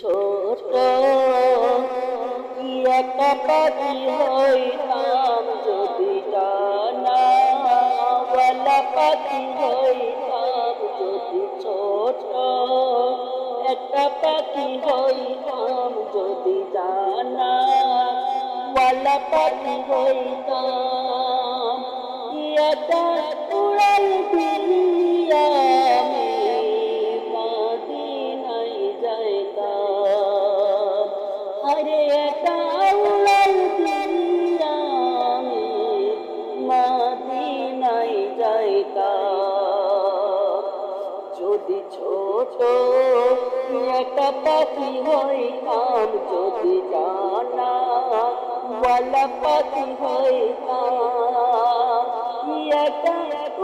ছোট, কি একটা পাখি হইতাম যদি জানা পাখি হইতাম যদি ছোট, একটা পাখি হইতাম যদি জানা পাখি হইতাম। একটা উড়াল যাইতাম যদি ছোট একটা পাখি হইতাম, যদি জানা ওয়ালা পাখি হইতাম, একটা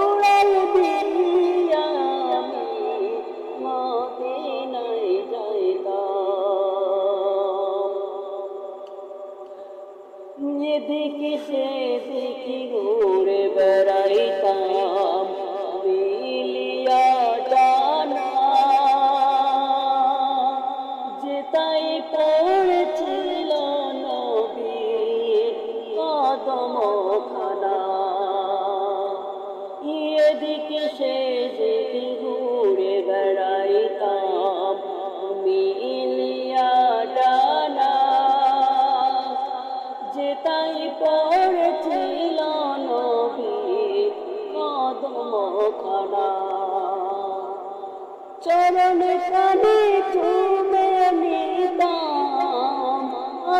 উড়াল দিয়া এদিকে সেদিকে ঘুরে বেড়াইতাম। পড়েছিল নবীর কদম খানা মিলিয়া ডানা পড়েছিল নবীর কদম খানা চরণ কানে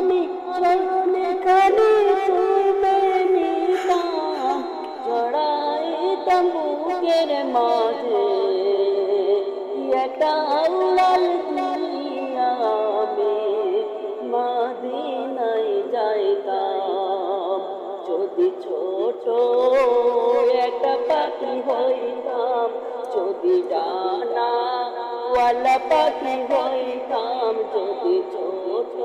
আমি চরণ কানে চুমে নিতাম। জড়াইতাম বুকের মাঝে একটা দিয়া আমি মদিনায় যাইতাম। যদি ছোট একটা পাখি হইতাম, যদি ডানা ওয়ালা পাখি হইতাম, যদি ছোট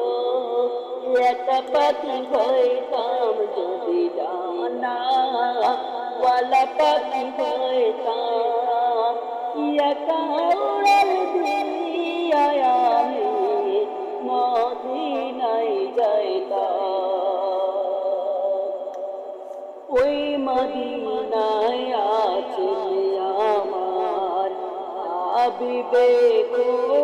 একটা পাখি হইতাম যদি ডানা ওয়ালা পাখি হইতাম একটা উড়াল দিয়া আমি মদিনায় যাইতাম ওই মদিনায় আছে আমার হাবিবে খুদা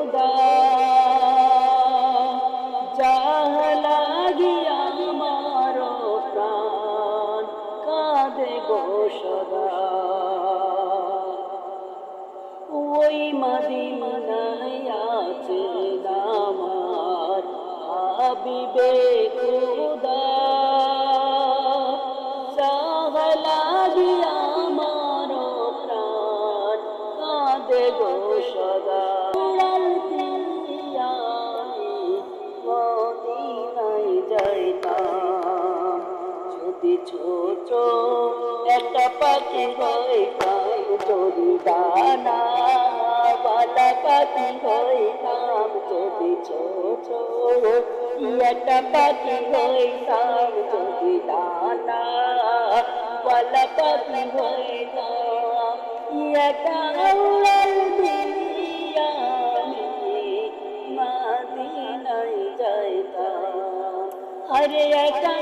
হাবিবে খুদা। চাহ লাগিয়া আমার প্রাণ কাঁদে গো সদা। ছোট একটা পাখি হইতাম যদি দানা বালা পাখি হইতাম যদি ছোট একটা পাখি হইতাম যদি দানা বালা পাখি হইতাম একটা উড়াল দিয়া আমি যাইতাম। আরে একটা